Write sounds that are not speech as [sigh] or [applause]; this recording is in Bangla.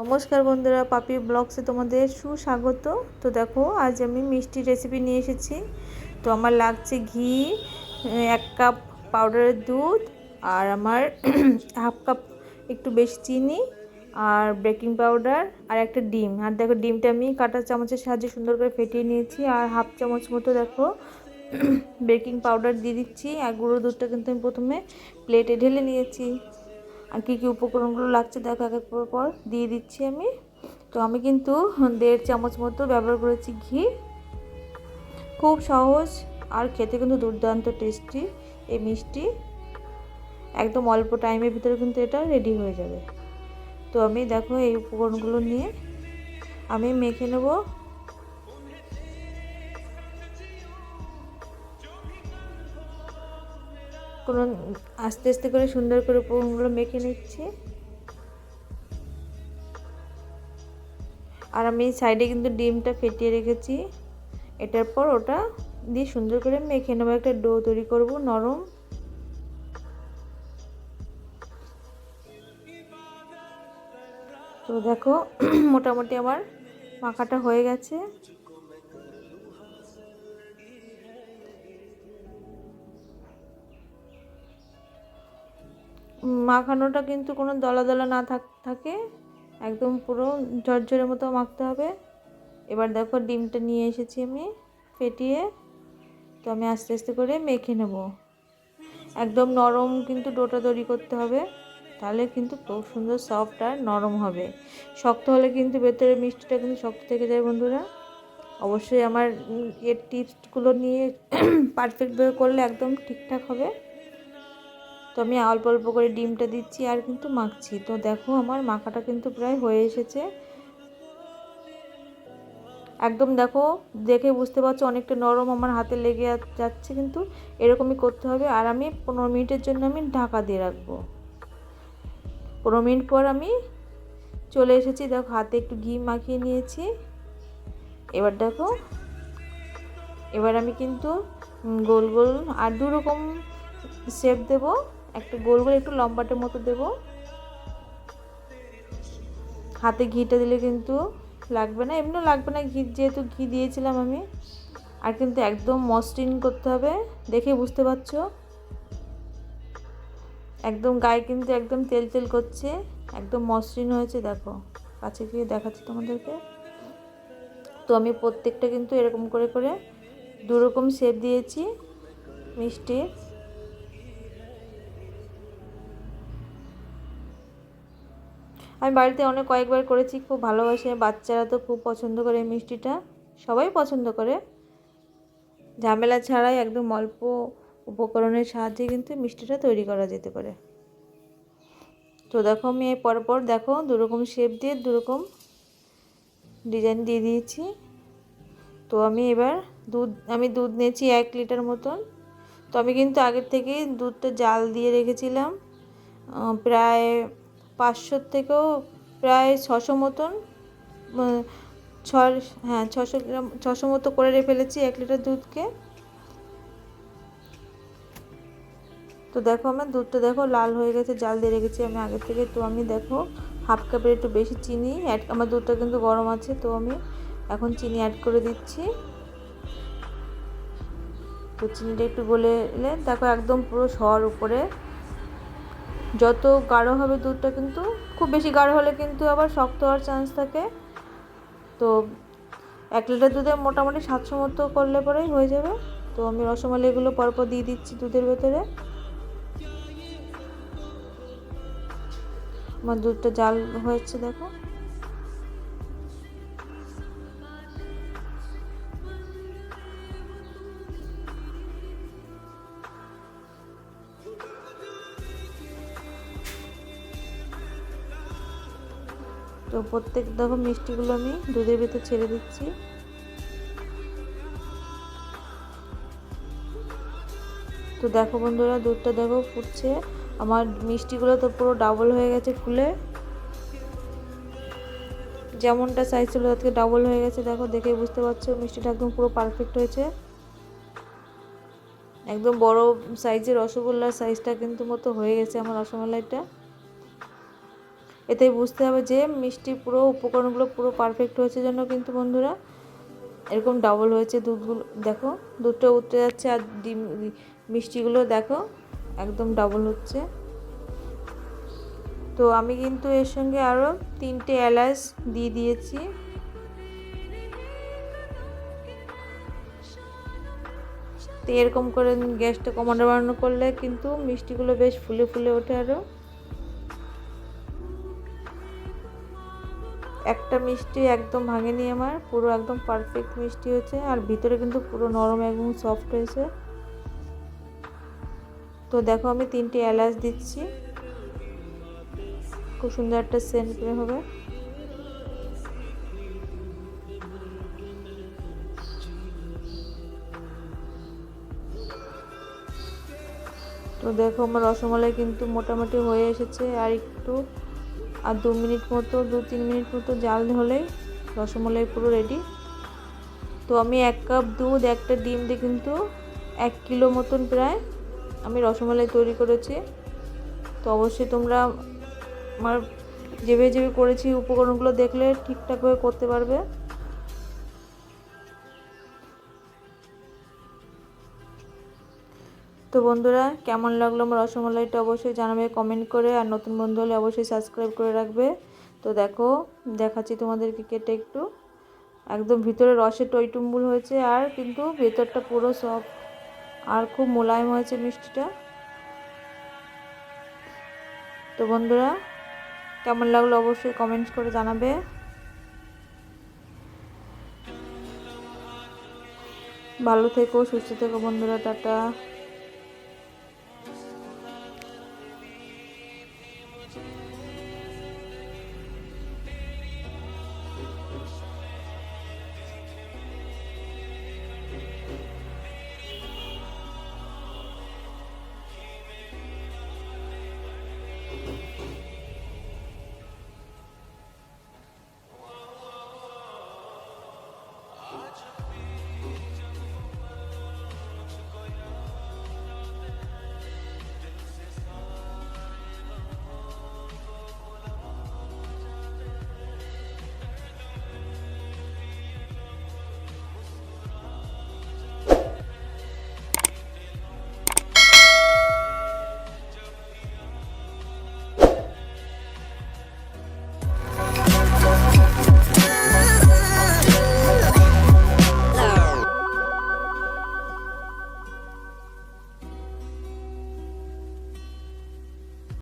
নমস্কার বন্ধুরা, পাপি ব্লগসে তোমাদের সুস্বাগত। তো দেখো, আজ আমি মিষ্টি রেসিপি নিয়ে এসেছি। তো আমার লাগছে ঘি এক কাপ পাউডারের দুধ আর আমার [clears throat] হাফ কাপ একটু বেশি চিনি আর বেকিং পাউডার আর একটা ডিম। আর দেখো, ডিমটা আমি কাটা চামচের সাহায্যে সুন্দর করে ফেটিয়ে নিয়েছি আর হাফ চামচ মতো দেখো [clears throat] বেকিং পাউডার দিয়ে দিচ্ছি। আর গুঁড়ো দুধটা কিন্তু আমি প্রথমে প্লেটে ঢেলে নিয়েছি। আর কী কী উপকরণগুলো লাগছে দেখো এক এক পর দিয়ে দিচ্ছি আমি। তো আমি কিন্তু দেড় চামচ মতো ব্যবহার করেছি ঘি। খুব সহজ আর খেতে কিন্তু দুর্দান্ত টেস্টি এই মিষ্টি। একদম অল্প টাইমের ভিতরে কিন্তু এটা রেডি হয়ে যাবে। তো আমি দেখো এই উপকরণগুলো নিয়ে আমি মেখে নেব। কোনো আস্তে আস্তে করে সুন্দর করে উপকরণগুলো মেখে নিচ্ছি। আর আমি সাইডে কিন্তু ডিমটা ফেটিয়ে রেখেছি। এটার পর ওটা দিয়ে সুন্দর করে মেখে নেব। একটা ডো তৈরি করব নরম। তো দেখো, [clears throat] মোটামুটি আমার মাখাটা হয়ে গেছে। মাখানোটা কিন্তু কোনো দলা দলা না থাক একদম পুরো ঝরঝরের মতো মাখতে হবে। এবার দেখো ডিমটা নিয়ে এসেছি আমি ফেটিয়ে। তো আমি আস্তে আস্তে করে মেখে নেব। একদম নরম কিন্তু ডোটা তৈরি করতে হবে। তাহলে কিন্তু খুব সুন্দর সফট আর নরম হবে। শক্ত হলে কিন্তু ভেতরে মিষ্টিটা কিন্তু শক্ত থেকে যায় বন্ধুরা। অবশ্যই আমার এর টিপসগুলো নিয়ে [clears throat] পারফেক্টভাবে করলে একদম ঠিকঠাক হবে। তো আমি অল্প অল্প করে ডিমটা দিচ্ছি আর কিন্তু মাখছি। তো দেখো আমার মাখাটা কিন্তু প্রায় হয়ে এসেছে। একদম দেখো, দেখে বুঝতে পারছ অনেকটা নরম আমার হাতে লেগে যাচ্ছে কিন্তু এরকমই করতে হবে। আর আমি পনেরো মিনিটের জন্য আমি ঢাকা দিয়ে রাখব। পনেরো মিনিট পর আমি চলে এসেছি। দেখো হাতে একটু ঘি মাখিয়ে নিয়েছি। এবার দেখো, এবার আমি কিন্তু গোল গোল আর দু রকম শেপ দেবো। একটা গোল গোল একটু লম্বাটের মতো দেব। হাতে ঘিটা দিলে কিন্তু লাগবে না, এমনিও লাগবে না ঘি, যেহেতু ঘি দিয়েছিলাম আমি। আর কিন্তু একদম মসৃণ করতে হবে, দেখে বুঝতে পারছ? একদম গায়ে কিন্তু একদম তেল তেল করছে, একদম মসৃণ হয়েছে, দেখো। কাছে গিয়ে দেখাচ্ছি তোমাদেরকে। তো আমি প্রত্যেকটা কিন্তু এরকম করে করে দুরকম শেপ দিয়েছি, মিষ্টির। আমি বাড়িতে অনেক কয়েকবার করেছি, খুব ভালোবাসে। বাচ্চারা তো খুব পছন্দ করে মিষ্টিটা। সবাই পছন্দ করে। ঝামেলা ছাড়াই একদম অল্প উপকরণের সাহায্যে কিন্তু মিষ্টিটা তৈরি করা যেতে পারে। তো দেখো আমি পরপর দেখো দুরকম শেপ দিয়ে দুরকম ডিজাইন দিয়ে দিয়েছি। তো আমি এবার দুধ, আমি দুধ নিয়েছি এক লিটার মতন। তো আমি কিন্তু আগের থেকেই দুধটা জাল দিয়ে রেখেছিলাম। প্রায় পাঁচশোর থেকেও প্রায় ছশো মতন ছ হ্যাঁ ছশো গ্রাম, ছশো মতো করে ফেলেছি এক লিটার দুধকে। তো দেখো আমার দুধটা দেখো লাল হয়ে গেছে, জাল দিয়ে রেখেছি আমি আগের থেকে। তো আমি দেখো হাফ কাপের একটু বেশি চিনি অ্যাড আমার দুধটা কিন্তু গরম আছে, তো আমি এখন চিনি অ্যাড করে দিচ্ছি। তো চিনিটা একটু গলে এলে দেখো একদম পুরো সর উপরে। যত গাঢ় হবে দুধটা কিন্তু, খুব বেশি গাঢ় হলে কিন্তু আবার শক্ত হওয়ার চান্স থাকে। তো এক লিটার দুধে মোটামুটি সাতশো মতো করলে পরেই হয়ে যাবে। তো আমি রসমালাইগুলো পরপর দিয়ে দিচ্ছি দুধের ভেতরে। আমার দুধটা জাল হয়েছে, দেখো। তো প্রত্যেক দেখো মিষ্টিগুলো আমি দুধের ভিতর ছেড়ে দিচ্ছি। তো দেখো বন্ধুরা, দুধটা দেখো ফুটছে। আমার মিষ্টিগুলো তো পুরো ডাবল হয়ে গেছে ফুলে। যেমনটা সাইজ ছিল থেকে ডাবল হয়ে গেছে। দেখো দেখে বুঝতে পারছ, মিষ্টিটা একদম পুরো পারফেক্ট হয়েছে। একদম বড় সাইজের রসগোল্লার সাইজটা কিন্তু মতো হয়ে গেছে আমার রসমালাইটা। এতেই বুঝতে হবে যে মিষ্টি পুরো উপকরণগুলো পুরো পারফেক্ট হয়েছে জন্য কিন্তু বন্ধুরা। এরকম ডাবল হয়েছে দুধগুলো। দেখো, দুধটা উঠতে যাচ্ছে আর ডিম, মিষ্টিগুলো দেখো, একদম ডাবল হচ্ছে। তো আমি কিন্তু এর সঙ্গে আরও তিনটে এলাচ দিয়ে দিয়েছি। তো এরকম করে গ্যাসটা কমানো বাড়ানো করলে কিন্তু মিষ্টিগুলো বেশ ফুলে ফুলে ওঠে আরও একটা মিষ্টি একদম ভাঙেনি আমার, পুরো একদম পারফেক্ট মিষ্টি হয়েছে, আর ভিতরে কিন্তু পুরো নরম এবং সফট হয়েছে। তো দেখো আমি তিনটে এলাচ দিচ্ছি। খুব সুন্দর একটা সেন্ট করে হবে। তো দেখো আমার রসমালাই কিন্তু মোটামুটি হয়ে এসেছে, আর একটু আর দু মিনিট মতো, দু তিন মিনিট মতো জাল হলেই রসমলাই পুরো রেডি তো আমি এক কাপ দুধ, একটা ডিম দিয়ে কিন্তু এক কিলো মতন প্রায় আমি রসমলাই তৈরি করেছি। তো অবশ্যই তোমরা আমার যেভাবে যেভাবে করেছি উপকরণগুলো দেখলে ঠিকঠাকভাবে করতে পারবে। তো বন্ধুরা, কেমন লাগল আমার রসমালাইটা অবশ্যই জানাবে কমেন্ট করে, আর নতুন বন্ধু হলে অবশ্যই সাবস্ক্রাইব করে রাখবে। তো দেখো, দেখাচ্ছি তোমাদেরকে কেটে একটু। একদম ভিতরে রসে টইটুম্বুল হয়েছে, আর কিন্তু ভেতরটা পুরো সফট আর খুব মোলায়েম হয়েছে মিষ্টিটা। তো বন্ধুরা, কেমন লাগল অবশ্যই কমেন্টস করে জানাবে। ভালো থেকো, সুস্থ থেকো বন্ধুরা, টাটা। Christian.